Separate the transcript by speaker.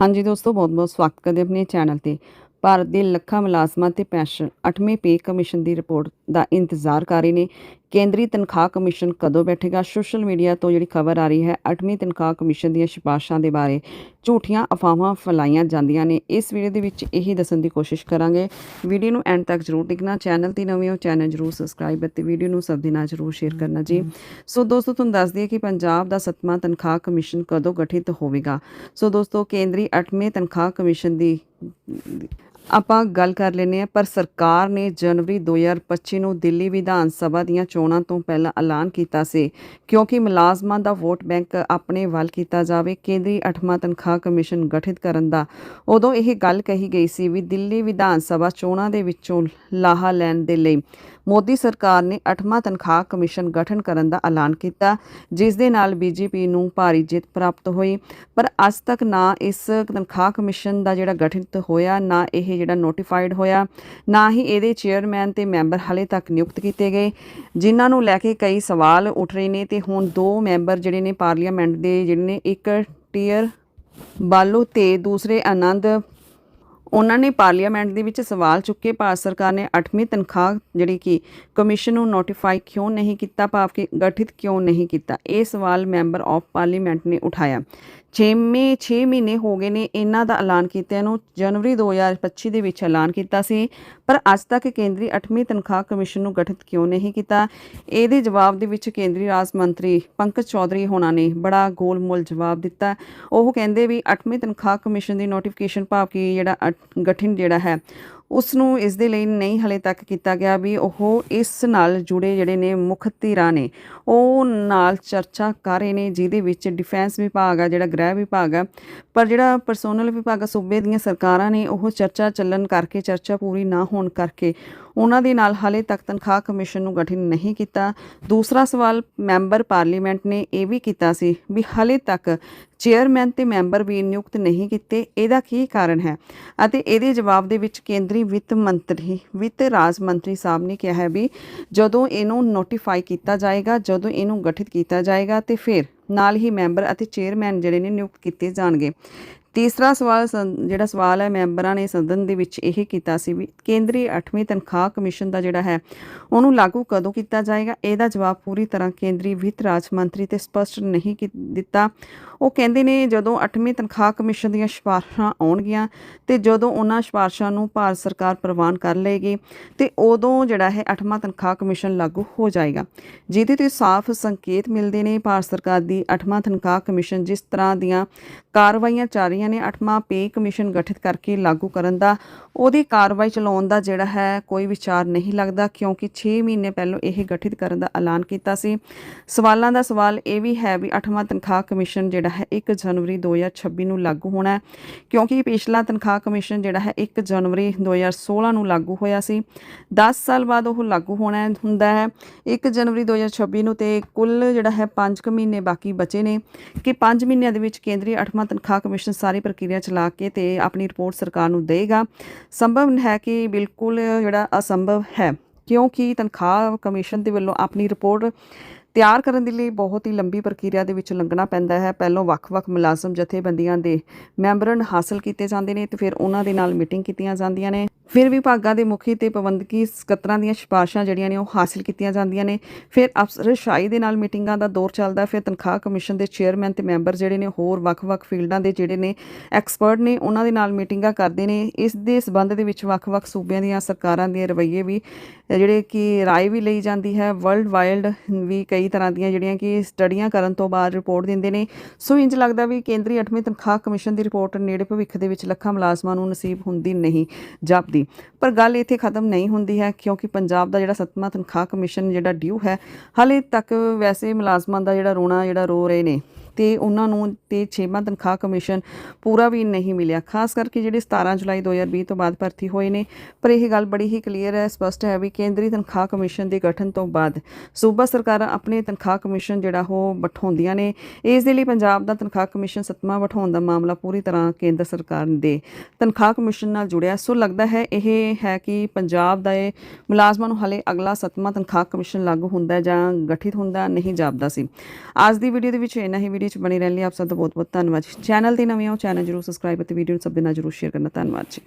Speaker 1: ਹਾਂਜੀ ਦੋਸਤੋ ਬਹੁਤ-ਬਹੁਤ ਸਵਾਗਤ ਕਰਦੇ ਆਪਣੇ ਚੈਨਲ ਤੇ। ਭਾਰਤ ਦੇ ਲੱਖਾਂ ਮੁਲਾਜ਼ਮਾਂ ਤੇ ਪੈਨਸ਼ਨ 8ਵੇਂ ਪੇ ਕਮਿਸ਼ਨ ਦੀ ਰਿਪੋਰਟ ਦਾ ਇੰਤਜ਼ਾਰ ਕਰ ਰਹੇ ਨੇ। ਕੇਂਦਰੀ ਤਨਖਾਹ ਕਮਿਸ਼ਨ ਕਦੋਂ ਬੈਠੇਗਾ? ਸੋਸ਼ਲ ਮੀਡੀਆ ਤੋਂ ਜਿਹੜੀ ਖਬਰ ਆ ਰਹੀ ਹੈ 8ਵੀਂ ਤਨਖਾਹ ਕਮਿਸ਼ਨ ਦੀਆਂ ਸਿਫਾਰਸ਼ਾਂ ਦੇ ਬਾਰੇ ਝੂਠੀਆਂ ਅਫਵਾਹਾਂ ਫੈਲਾਈਆਂ ਜਾਂਦੀਆਂ ਨੇ। ਇਸ ਵੀਡੀਓ ਦੇ ਵਿੱਚ ਇਹੀ ਦੱਸਣ ਦੀ ਕੋਸ਼ਿਸ਼ ਕਰਾਂਗੇ। ਵੀਡੀਓ ਨੂੰ ਐਂਡ ਤੱਕ ਜ਼ਰੂਰ ਦੇਖਣਾ। ਚੈਨਲ ਤੇ ਨਵੇਂ ਹੋ, ਚੈਨਲ ਜ਼ਰੂਰ ਸਬਸਕ੍ਰਾਈਬ ਅਤੇ ਵੀਡੀਓ ਨੂੰ ਸਭ ਦੇ ਨਾਲ ਜ਼ਰੂਰ ਸ਼ੇਅਰ ਕਰਨਾ ਜੀ। ਸੋ ਦੋਸਤੋ, ਤੁਹਾਨੂੰ ਦੱਸ ਦਈਏ ਕਿ ਪੰਜਾਬ ਦਾ 7ਵਾਂ ਤਨਖਾਹ ਕਮਿਸ਼ਨ ਕਦੋਂ ਗਠਿਤ ਹੋਵੇਗਾ? ਸੋ ਦੋਸਤੋ, ਕੇਂਦਰੀ 8ਵੇਂ ਤਨਖਾਹ ਕਮਿਸ਼ਨ ਦੀ ਆਪਾਂ ਗੱਲ ਕਰ ਲੈਨੇ ਆ ਪਰ ਸਰਕਾਰ ਨੇ ਜਨਵਰੀ 2025 ਨੂੰ ਦਿੱਲੀ ਵਿਧਾਨ ਸਭਾ ਦੀਆਂ ਚੋਣਾਂ ਤੋਂ ਪਹਿਲਾਂ ਐਲਾਨ ਕੀਤਾ ਸੀ। ਕਿਉਂਕਿ ਮੁਲਾਜ਼ਮਾਂ ਦਾ ਵੋਟ ਬੈਂਕ ਆਪਣੇ ਵੱਲ ਕੀਤਾ ਜਾਵੇ, ਕੇਂਦਰੀ 8ਵਾਂ ਤਨਖਾਹ ਕਮਿਸ਼ਨ ਗਠਿਤ ਕਰਨ ਦਾ। ਉਦੋਂ ਇਹ ਗੱਲ ਕਹੀ ਗਈ ਸੀ ਵੀ ਦਿੱਲੀ ਵਿਧਾਨ ਸਭਾ ਚੋਣਾਂ ਦੇ ਵਿੱਚੋਂ ਲਾਹਾ ਲੈਣ ਦੇ ਲਈ ਮੋਦੀ ਸਰਕਾਰ ਨੇ 8ਵਾਂ ਤਨਖਾਹ ਕਮਿਸ਼ਨ ਗਠਨ ਕਰਨ ਦਾ ਐਲਾਨ ਕੀਤਾ, ਜਿਸ ਦੇ ਨਾਲ ਬੀਜੇਪੀ ਨੂੰ ਭਾਰੀ ਜਿੱਤ ਪ੍ਰਾਪਤ ਹੋਈ। ਪਰ ਅੱਜ ਤੱਕ ਨਾ ਇਸ ਤਨਖਾਹ ਕਮਿਸ਼ਨ ਦਾ ਜਿਹੜਾ ਗਠਿਤ ਹੋਇਆ, ਨਾ ਇਹ ਜਿਹੜਾ ਨੋਟੀਫਾਈਡ ਹੋਇਆ, ਨਾ ਹੀ ਇਹਦੇ ਚੇਅਰਮੈਨ ਤੇ ਮੈਂਬਰ ਹਾਲੇ ਤੱਕ ਨਿਯੁਕਤ ਕੀਤੇ ਗਏ, ਜਿਨ੍ਹਾਂ ਨੂੰ ਲੈ ਕੇ ਕਈ ਸਵਾਲ ਉੱਠ ਰਹੇ ਨੇ। ਤੇ ਹੁਣ ਦੋ ਮੈਂਬਰ ਜਿਹੜੇ ਨੇ ਪਾਰਲੀਮੈਂਟ ਦੇ, ਜਿਹੜੇ ਨੇ ਇੱਕ ਟੀਅਰ ਬਾਲੂ ਤੇ ਦੂਸਰੇ ਆਨੰਦ ਉਹਨਾਂ ਨੇ ਪਾਰਲੀਮੈਂਟ ਦੇ ਵਿੱਚ ਸਵਾਲ ਚੁੱਕੇ। ਭਾਰਤ ਸਰਕਾਰ ਨੇ 8ਵੀਂ ਤਨਖਾਹ ਜਿਹੜੀ ਕਿ ਕਮਿਸ਼ਨ ਨੂੰ ਨੋਟੀਫਾਈ ਕਿਉਂ ਨਹੀਂ ਕੀਤਾ, ਭਾਵ ਕਿ ਗਠਿਤ ਕਿਉਂ ਨਹੀਂ ਕੀਤਾ? ਇਹ ਸਵਾਲ ਮੈਂਬਰ ਆਫ ਪਾਰਲੀਮੈਂਟ ਨੇ ਉਠਾਇਆ। 6ਵੇਂ 6 ਮਹੀਨੇ ਹੋ ਗਏ ਨੇ ਇਹਨਾਂ ਦਾ ਐਲਾਨ ਕੀਤਿਆਂ ਨੂੰ, ਜਨਵਰੀ 2025 ਦੇ ਵਿੱਚ ਐਲਾਨ ਕੀਤਾ ਸੀ, ਪਰ ਅੱਜ ਤੱਕ ਕੇਂਦਰੀ 8ਵੀਂ ਤਨਖਾਹ ਕਮਿਸ਼ਨ ਨੂੰ ਗਠਿਤ ਕਿਉਂ ਨਹੀਂ ਕੀਤਾ? ਇਹਦੇ ਜਵਾਬ ਦੇ ਵਿੱਚ ਕੇਂਦਰੀ ਰਾਜ ਮੰਤਰੀ ਪੰਕਜ ਚੌਧਰੀ ਹੋਣਾ ਨੇ ਬੜਾ ਗੋਲਮੋਲ ਜਵਾਬ ਦਿੱਤਾ। ਉਹ ਕਹਿੰਦੇ ਵੀ 8ਵੀਂ ਤਨਖਾਹ ਕਮਿਸ਼ਨ ਦੀ ਨੋਟੀਫਿਕੇਸ਼ਨ ਭਾਵ ਕਿ ਜਿਹੜਾ ਅਟ- ਗਠਨ ਜਿਹੜਾ ਹੈ ਉਸ ਨੂੰ ਇਸ ਦੇ ਲਈ ਨਹੀਂ ਹਲੇ ਤੱਕ ਕੀਤਾ ਗਿਆ ਵੀ ਉਹ ਇਸ ਨਾਲ ਜੁੜੇ ਜਿਹੜੇ ਨੇ ਮੁੱਖ ਧਿਰਾਂ ਨੇ ਉਹ ਨਾਲ ਚਰਚਾ ਕਰ ਰਹੇ ਨੇ ਜਿਹਦੇ ਵਿੱਚ ਡਿਫੈਂਸ ਵਿਭਾਗ ਆ ਜਿਹੜਾ ਗ੍ਰਹਿ ਵਿਭਾਗ ਆ ਪਰ ਜਿਹੜਾ ਪਰਸੋਨਲ ਵਿਭਾਗ ਆ, ਸੂਬੇ ਦੀਆਂ ਸਰਕਾਰਾਂ ਨੇ ਉਹ ਚਰਚਾ ਚੱਲਣ ਕਰਕੇ ਚਰਚਾ ਪੂਰੀ ਨਾ ਹੋਣ ਕਰਕੇ ਉਹਨਾਂ ਦੇ ਨਾਲ ਹਾਲੇ ਤੱਕ ਤਨਖਾਹ ਕਮਿਸ਼ਨ ਨੂੰ ਗਠਨ ਨਹੀਂ ਕੀਤਾ। ਦੂਸਰਾ ਸਵਾਲ ਮੈਂਬਰ ਪਾਰਲੀਮੈਂਟ ਨੇ ਇਹ ਵੀ ਕੀਤਾ ਸੀ ਵੀ ਹਾਲੇ ਤੱਕ ਚੇਅਰਮੈਨ ਤੇ ਮੈਂਬਰ ਵੀ ਨਿਯੁਕਤ ਨਹੀਂ ਕੀਤੇ, ਇਹਦਾ ਕੀ ਕਾਰਨ ਹੈ? ਅਤੇ ਇਹਦੇ ਜਵਾਬ ਦੇ ਵਿੱਚ ਕੇਂਦਰੀ ਵਿੱਤ ਮੰਤਰੀ, ਵਿੱਤ ਰਾਜ ਮੰਤਰੀ ਸਾਹਿਬ ਨੇ ਕਿਹਾ ਹੈ ਵੀ ਜਦੋਂ ਇਹਨੂੰ ਨੋਟੀਫਾਈ ਕੀਤਾ ਜਾਏਗਾ, ਜਦੋਂ ਇਹਨੂੰ ਗਠਿਤ ਕੀਤਾ ਜਾਏਗਾ ਤੇ ਫਿਰ ਨਾਲ ਹੀ ਮੈਂਬਰ ਅਤੇ ਚੇਅਰਮੈਨ ਜਿਹੜੇ ਨੇ ਨਿਯੁਕਤ ਕੀਤੇ ਜਾਣਗੇ। ਤੀਸਰਾ ਸਵਾਲ ਸੰ- ਜਿਹੜਾ ਸਵਾਲ ਹੈ ਮੈਂਬਰਾਂ ਨੇ ਸਦਨ ਦੇ ਵਿੱਚ ਇਹ ਕੀਤਾ ਸੀ ਵੀ ਕੇਂਦਰੀ 8ਵੀਂ ਤਨਖਾਹ ਕਮਿਸ਼ਨ ਦਾ ਜਿਹੜਾ ਹੈ, ਉਹਨੂੰ ਲਾਗੂ ਕਦੋਂ ਕੀਤਾ ਜਾਏਗਾ? ਇਹਦਾ ਜਵਾਬ ਪੂਰੀ ਤਰ੍ਹਾਂ ਕੇਂਦਰੀ ਵਿੱਤ ਰਾਜ ਮੰਤਰੀ ਤੇ ਸਪਸ਼ਟ ਨਹੀਂ ਦਿੱਤਾ। ਉਹ ਕਹਿੰਦੇ ਨੇ ਜਦੋਂ 8ਵੀਂ ਤਨਖਾਹ ਕਮਿਸ਼ਨ ਦੀਆਂ ਸਿਫਾਰਸ਼ਾਂ ਆਉਣਗੀਆਂ ਤੇ ਜਦੋਂ ਉਹਨਾਂ ਸਿਫਾਰਸ਼ਾਂ ਨੂੰ ਭਾਰਤ ਸਰਕਾਰ ਪ੍ਰਵਾਨ ਕਰ ਲਏਗੀ ਤੇ ਉਦੋਂ ਜਿਹੜਾ ਹੈ 8ਵਾਂ ਤਨਖਾਹ ਕਮਿਸ਼ਨ ਲਾਗੂ ਹੋ ਜਾਏਗਾ। ਜਿਹਦੇ ਤੇ ਸਾਫ਼ ਸੰਕੇਤ ਮਿਲਦੇ ਨੇ, ਭਾਰਤ ਸਰਕਾਰ ਦੀ 8ਵਾਂ ਤਨਖਾਹ ਕਮਿਸ਼ਨ ਜਿਸ ਤਰ੍ਹਾਂ ਦੀਆਂ ਕਾਰਵਾਈਆਂ ਚੱਲ ਰਹੀਆਂ ਨੇ 8ਵਾਂ ਪੇ ਕਮਿਸ਼ਨ ਗਠਿਤ ਕਰਕੇ ਲਾਗੂ ਕਰਨ ਦਾ, ਉਹਦੀ ਕਾਰਵਾਈ ਚਲਾਉਣ ਦਾ ਜਿਹੜਾ ਹੈ ਕੋਈ ਵਿਚਾਰ ਨਹੀਂ ਲੱਗਦਾ, ਕਿਉਂਕਿ 6 ਮਹੀਨੇ ਪਹਿਲਾਂ ਇਹ ਗਠਿਤ ਕਰਨ ਦਾ ਐਲਾਨ ਕੀਤਾ ਸੀ। ਸਵਾਲਾਂ ਦਾ ਸਵਾਲ ਇਹ ਵੀ ਹੈ ਵੀ 8ਵਾਂ ਤਨਖਾਹ ਕਮਿਸ਼ਨ ਜਿਹੜਾ ਹੈ 1 ਜਨਵਰੀ 2026 ਨੂੰ ਲਾਗੂ ਹੋਣਾ ਹੈ, ਕਿਉਂਕਿ ਪਿਛਲਾ ਤਨਖਾਹ ਕਮਿਸ਼ਨ ਜਿਹੜਾ ਹੈ 1 ਜਨਵਰੀ 2016 ਨੂੰ ਲਾਗੂ ਹੋਇਆ ਸੀ। 10 ਸਾਲ ਬਾਅਦ ਉਹ ਲਾਗੂ ਹੋਣਾ ਹੁੰਦਾ ਹੈ। 1 ਜਨਵਰੀ 2026 ਨੂੰ ਤੇ ਕੁੱਲ ਜਿਹੜਾ ਹੈ 5 ਮਹੀਨੇ ਬਾਕੀ ਬਚੇ ਨੇ, ਕਿ 5 ਮਹੀਨਿਆਂ ਦੇ ਵਿੱਚ ਕੇਂਦਰੀ 8ਵਾਂ ਤਨਖਾਹ ਕਮਿਸ਼ਨ ਸਾਰੀ ਪ੍ਰਕਿਰਿਆ ਚਲਾ ਕੇ ਤੇ ਆਪਣੀ ਰਿਪੋਰਟ ਸਰਕਾਰ ਨੂੰ ਦੇਗਾ। ਸੰਭਵ ਹੈ ਕਿ ਬਿਲਕੁਲ ਜਿਹੜਾ ਅਸੰਭਵ ਹੈ, ਕਿਉਂਕਿ ਤਨਖਾਹ ਕਮਿਸ਼ਨ ਦੇ ਵੱਲੋਂ ਆਪਣੀ ਰਿਪੋਰਟ ਤਿਆਰ ਕਰਨ ਦੇ ਲਈ ਬਹੁਤ ਹੀ ਲੰਬੀ ਪ੍ਰਕਿਰਿਆ ਦੇ ਵਿੱਚ ਲੰਘਣਾ ਪੈਂਦਾ ਹੈ। ਪਹਿਲਾਂ ਵੱਖ-ਵੱਖ ਮੁਲਾਜ਼ਮ, ਜਥੇਬੰਦੀਆਂ ਦੇ ਮੈਂਬਰਾਂ ਹਾਸਲ ਕੀਤੇ ਜਾਂਦੇ ਨੇ ਤੇ ਫਿਰ ਉਹਨਾਂ ਦੇ ਨਾਲ ਮੀਟਿੰਗ ਕੀਤੀਆਂ ਜਾਂਦੀਆਂ ਨੇ। ਫਿਰ ਵਿਭਾਗਾਂ ਦੇ ਮੁਖੀ ਤੇ ਪ੍ਰਬੰਧਕੀ ਸਕੱਤਰਾਂ ਦੀਆਂ ਸਿਫਾਰਸ਼ਾਂ ਜਿਹੜੀਆਂ ਨੇ ਉਹ ਹਾਸਲ ਕੀਤੀਆਂ ਜਾਂਦੀਆਂ ਨੇ। ਫਿਰ ਅਫਸਰਸ਼ਾਹੀ ਦੇ ਨਾਲ ਮੀਟਿੰਗਾਂ ਦਾ ਦੌਰ ਚੱਲਦਾ। ਫਿਰ ਤਨਖਾਹ ਕਮਿਸ਼ਨ ਦੇ ਚੇਅਰਮੈਨ ਤੇ ਮੈਂਬਰ ਜਿਹੜੇ ਨੇ ਹੋਰ ਵੱਖ-ਵੱਖ ਫੀਲਡਾਂ ਦੇ ਜਿਹੜੇ ਨੇ ਐਕਸਪਰਟ ਨੇ, ਉਹਨਾਂ ਦੇ ਨਾਲ ਮੀਟਿੰਗਾਂ ਕਰਦੇ ਨੇ। ਇਸ ਦੇ ਸਬੰਧ ਦੇ ਵਿੱਚ ਵੱਖ-ਵੱਖ ਸੂਬਿਆਂ ਦੀਆਂ ਸਰਕਾਰਾਂ ਦੇ ਰਵੱਈਏ ਵੀ, ਜਿਹੜੇ ਕਿ ਰਾਏ ਵੀ ਲਈ ਜਾਂਦੀ ਹੈ। ਵਰਲਡ ਵਾਈਲਡ ਵੀ ਕਈ ਤਰ੍ਹਾਂ ਦੀਆਂ ਜਿਹੜੀਆਂ ਕਿ ਸਟੱਡੀਆਂ ਕਰਨ ਤੋਂ ਬਾਅਦ ਰਿਪੋਰਟ ਦਿੰਦੇ ਨੇ। ਸੋ ਇੰਜ ਲੱਗਦਾ ਵੀ ਕੇਂਦਰੀ 8ਵੀਂ ਤਨਖਾਹ ਕਮਿਸ਼ਨ ਦੀ ਰਿਪੋਰਟ ਨੇੜੇ ਭਵਿੱਖ ਦੇ ਵਿੱਚ ਲੱਖਾਂ ਮੁਲਾਜ਼ਮਾਂ ਨੂੰ ਨਸੀਬ ਹੁੰਦੀ ਨਹੀਂ, ਜਾਪਦੀ ਪਰ ਗੱਲ ਇੱਥੇ ਖਤਮ ਨਹੀਂ ਹੁੰਦੀ ਹੈ, ਕਿਉਂਕਿ ਪੰਜਾਬ ਦਾ ਜਿਹੜਾ ਸੱਤਵਾਂ ਤਨਖਾਹ ਕਮਿਸ਼ਨ ਜਿਹੜਾ ਡਿਊ ਹੈ, ਹਾਲੇ ਤੱਕ ਵੈਸੇ ਮੁਲਾਜ਼ਮਾਂ ਦਾ ਜਿਹੜਾ ਰੋਣਾ, ਜਿਹੜਾ ਰੋ ਰਹੇ ਨੇ। ਤੇ ਉਹਨਾਂ ਨੂੰ ਤੇ 6ਵਾਂ ਤਨਖਾਹ ਕਮਿਸ਼ਨ ਪੂਰਾ ਵੀ ਨਹੀਂ ਮਿਲਿਆ। ਖਾਸ ਕਰਕੇ ਜਿਹੜੇ 17 ਜੁਲਾਈ 2020 ਤੋਂ ਬਾਅਦ ਭਰਤੀ ਹੋਏ ਨੇ, ਪਰ ਇਹ ਗੱਲ ਬੜੀ ਹੀ ਕਲੀਅਰ ਹੈ, ਸਪਸ਼ਟ ਹੈ ਵੀ ਕੇਂਦਰੀ ਤਨਖਾਹ ਕਮਿਸ਼ਨ ਦੇ ਗਠਨ ਤੋਂ ਬਾਅਦ ਸੂਬਾ ਸਰਕਾਰਾਂ ਆਪਣੇ ਤਨਖਾਹ ਕਮਿਸ਼ਨ ਜਿਹੜਾ ਉਹ ਬਿਠਾਉਂਦੀਆਂ ਨੇ। ਇਸ ਦੇ ਲਈ ਪੰਜਾਬ ਦਾ ਤਨਖਾਹ ਕਮਿਸ਼ਨ ਸੱਤਵਾਂ ਬਿਠਾਉਣ ਦਾ ਮਾਮਲਾ ਪੂਰੀ ਤਰ੍ਹਾਂ ਕੇਂਦਰ ਸਰਕਾਰ ਦੇ ਤਨਖਾਹ ਕਮਿਸ਼ਨ ਨਾਲ ਜੁੜਿਆ। ਸੋ ਲੱਗਦਾ ਹੈ, ਇਹ ਹੈ ਕਿ ਪੰਜਾਬ ਦਾ ਇਹ ਮੁਲਾਜ਼ਮਾਂ ਨੂੰ ਹਲੇ ਅਗਲਾ ਸੱਤਵਾਂ ਤਨਖਾਹ ਕਮਿਸ਼ਨ ਲਾਗੂ ਹੁੰਦਾ ਜਾਂ ਗਠਿਤ ਹੁੰਦਾ ਨਹੀਂ ਜਾਪਦਾ ਸੀ। ਅੱਜ ਦੀ ਵੀਡੀਓ ਦੇ ਵਿੱਚ ਇੰਨਾ ਹੀ। ਵੀਡੀਓ ਵੀਡੀਓ 'ਚ ਬਣੇ ਰਹਿਣ ਲਈ ਆਪ ਸਭ ਦਾ ਬਹੁਤ ਬਹੁਤ ਧੰਨਵਾਦ ਜੀ। ਚੈਨਲ ਤੇ ਨਵੇਂ ਹੋ ਚੈਨਲ ਜਰੂਰ ਸਬਸਕ੍ਰਾਈਬ ਅਤੇ ਵੀਡੀਓ ਨੂੰ ਸਭ ਦੇ ਨਾਲ ਜਰੂਰ ਸ਼ੇਅਰ ਕਰਨਾ। ਧੰਨਵਾਦ ਜੀ।